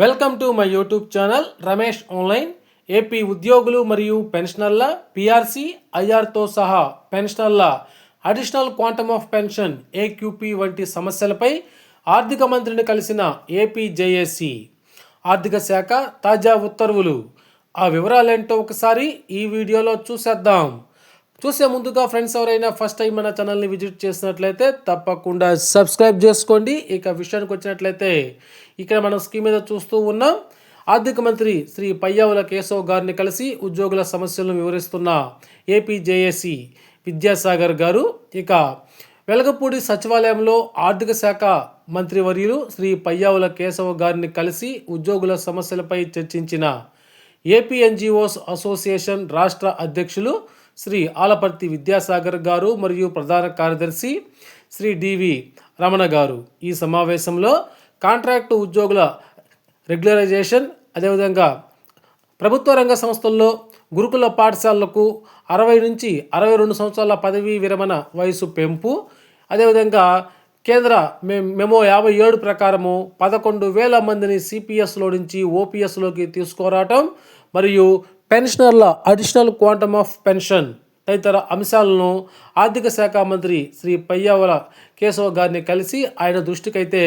Welcome to my YouTube channel Ramesh online. AP ఉద్యోగులు మరియు పెన్షనర్ల పిఆర్సీ ఐఆర్తో సహా పెన్షనర్ల additional quantum of pension AQP వంటి సమస్యలపై ఆర్థిక మంత్రిని కలిసిన ఏపీ జేఏసీ ఆర్థిక శాఖ తాజా ఉత్తర్వులు. ఆ వివరాలేంటో ఒకసారి ఈ వీడియోలో చూసేద్దాం. చూసే ముందుగా ఫ్రెండ్స్ ఎవరైనా ఫస్ట్ టైం మన ఛానల్ని విజిట్ చేసినట్లయితే తప్పకుండా సబ్స్క్రైబ్ చేసుకోండి. ఇక విషయానికి వచ్చినట్లయితే ఇక్కడ మనం స్కీమ్ మీద చూస్తూ ఉన్నాం. ఆర్థిక మంత్రి శ్రీ పయ్యావుల కేశవ్ గారిని కలిసి ఉద్యోగుల సమస్యలను వివరిస్తున్న ఏపీజేఏసీ విద్యాసాగర్ గారు. ఇక వెలగపూడి సచివాలయంలో ఆర్థిక శాఖ మంత్రివర్యులు శ్రీ పయ్యావుల కేశవ గారిని కలిసి ఉద్యోగుల సమస్యలపై చర్చించిన ఏపీఎన్జిఓస్ అసోసియేషన్ రాష్ట్ర అధ్యక్షులు శ్రీ ఆలపర్తి విద్యాసాగర్ గారు మరియు ప్రధాన కార్యదర్శి శ్రీ డివి రమణ గారు. ఈ సమావేశంలో కాంట్రాక్టు ఉద్యోగుల రెగ్యులరైజేషన్ అదేవిధంగా ప్రభుత్వ రంగ సంస్థల్లో గురుకుల పాఠశాలలకు అరవై నుంచి అరవై రెండు సంవత్సరాల పదవీ విరమణ వయసు పెంపు అదేవిధంగా కేంద్ర మె మెమో యాభై ఏడు ప్రకారము పదకొండు వేల మందిని సిపిఎస్లో నుంచి ఓపీఎస్లోకి తీసుకురావటం మరియు పెన్షనర్ల అడిషనల్ క్వాంటమ్ ఆఫ్ పెన్షన్ తదితర అంశాలను ఆర్థిక శాఖ మంత్రి శ్రీ పయ్యావల కేశవ గారిని కలిసి ఆయన దృష్టికైతే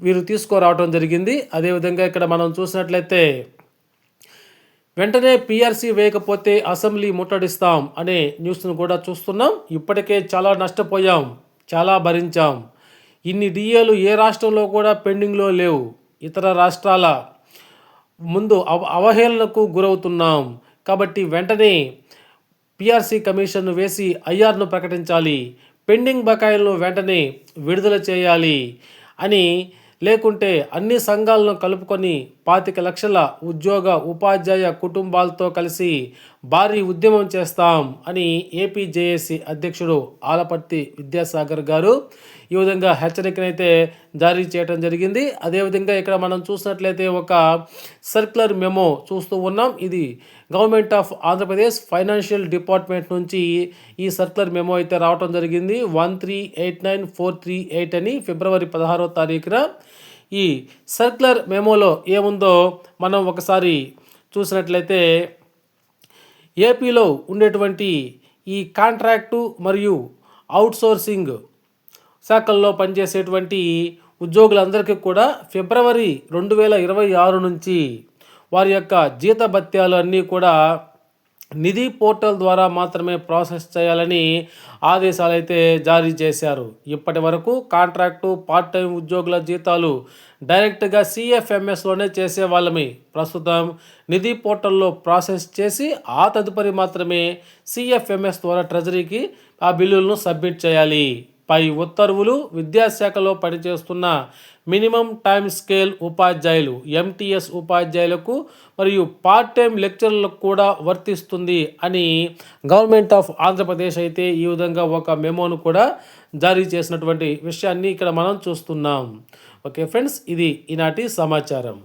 వీరు తీసుకురావడం జరిగింది. అదేవిధంగా ఇక్కడ మనం చూసినట్లయితే వెంటనే పీఆర్సీ వేయకపోతే అసెంబ్లీ ముట్టడిస్తాం అనే న్యూస్ను కూడా చూస్తున్నాం. ఇప్పటికే చాలా నష్టపోయాం చాలా భరించాం. ఇన్ని డిఏలు ఏ రాష్ట్రంలో కూడా పెండింగ్లో లేవు. ఇతర రాష్ట్రాల ముందు అవ అవహేళనకు గురవుతున్నాం. కాబట్టి వెంటనే పిఆర్సీ కమిషన్ను వేసి ఐఆర్ను ప్రకటించాలి. పెండింగ్ బకాయిలను వెంటనే విడుదల చేయాలి అని లేకుంటే అన్ని సంఘాలను కలుపుకొని పాతిక లక్షల ఉద్యోగ ఉపాధ్యాయ కుటుంబాలతో కలిసి భారీ ఉద్యమం చేస్తాం అని ఏపీజేఏసీ అధ్యక్షుడు ఆలపర్తి విద్యాసాగర్ గారు ఈ విధంగా హెచ్చరికనైతే జారీ చేయడం జరిగింది. అదేవిధంగా ఇక్కడ మనం చూసినట్లయితే ఒక సర్క్యులర్ మెమో చూస్తూ ఉన్నాం. ఇది government of Andhra Pradesh financial department నుంచి ఈ సర్క్యులర్ మెమో అయితే రావడం జరిగింది. One three eight nine four three eight అని ఫిబ్రవరి పదహారో తారీఖున ఈ సర్క్యులర్ మెమోలో ఏముందో మనం ఒకసారి చూసినట్లయితే ఏపీలో ఉండేటువంటి ఈ కాంట్రాక్టు మరియు అవుట్సోర్సింగ్ శాఖల్లో పనిచేసేటువంటి ఉద్యోగులందరికీ కూడా ఫిబ్రవరి రెండు వేల ఇరవై ఆరు నుంచి వారి యొక్క జీతభత్యాలు అన్నీ కూడా నిధి పోర్టల్ ద్వారా మాత్రమే ప్రాసెస్ చేయాలని ఆదేశాలు అయితే జారీ చేశారు. ఇప్పటి వరకు కాంట్రాక్టు పార్ట్ టైం ఉద్యోగుల జీతాలు డైరెక్ట్గా సిఎఫ్ఎంఎస్లోనే చేసేవాళ్ళమి. ప్రస్తుతం నిధి పోర్టల్లో ప్రాసెస్ చేసి ఆ తదుపరి మాత్రమే సిఎఫ్ఎంఎస్ ద్వారా ట్రెజరీకి ఆ బిల్లులను సబ్మిట్ చేయాలి. పై ఉత్తర్వులు విద్యాశాఖలో పనిచేస్తున్న మినిమం టైం స్కేల్ ఉపాధ్యాయులు ఎంటీఎస్ ఉపాధ్యాయులకు మరియు పార్ట్ టైం లెక్చర్లకు కూడా వర్తిస్తుంది అని గవర్నమెంట్ ఆఫ్ ఆంధ్రప్రదేశ్ అయితే ఈ విధంగా ఒక మెమోను కూడా జారీ చేసినటువంటి విషయాన్ని ఇక్కడ మనం చూస్తున్నాం. ఓకే ఫ్రెండ్స్ ఇది ఈనాటి సమాచారం.